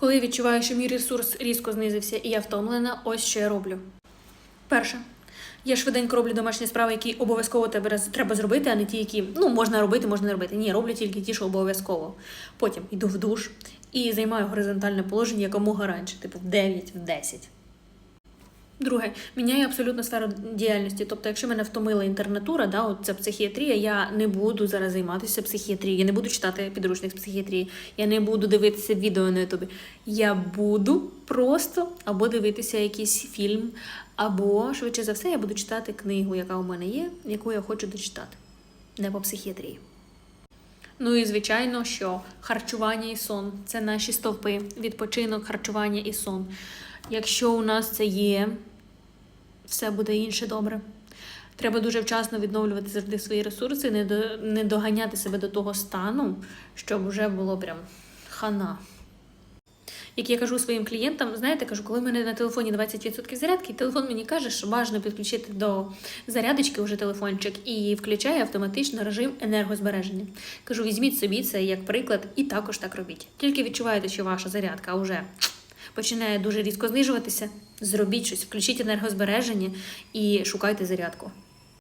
Коли відчуваю, що мій ресурс різко знизився і я втомлена, ось що я роблю. Перше. Я швиденько роблю домашні справи, які обов'язково тебе треба зробити, а не ті, які ну можна робити, можна не робити. Ні, роблю тільки ті, що обов'язково. Потім йду в душ і займаю горизонтальне положення якомога раніше, типу в 9, в 10. Друге, міняю абсолютно сферу діяльності. Тобто, якщо мене втомила інтернатура, да, от це психіатрія, я не буду зараз займатися психіатрією, я не буду читати підручник з психіатрії, я не буду дивитися відео на ютубі. Я буду просто або дивитися якийсь фільм, або швидше за все, я буду читати книгу, яка у мене є, яку я хочу дочитати. Не по психіатрії. Ну і звичайно, що харчування і сон це наші стовпи, відпочинок, харчування і сон. Якщо у нас це є, все буде інше добре. Треба дуже вчасно відновлювати завжди свої ресурси, не, до, не доганяти себе до того стану, щоб вже було прям хана. Як я кажу своїм клієнтам, знаєте, кажу, коли в мене на телефоні 20% зарядки, телефон мені каже, що важливо підключити до зарядочки вже телефончик і включає автоматично режим енергозбереження. Кажу, візьміть собі це як приклад і також так робіть. Тільки відчуваєте, що ваша зарядка вже починає дуже різко знижуватися, зробіть щось, включіть енергозбереження і шукайте зарядку.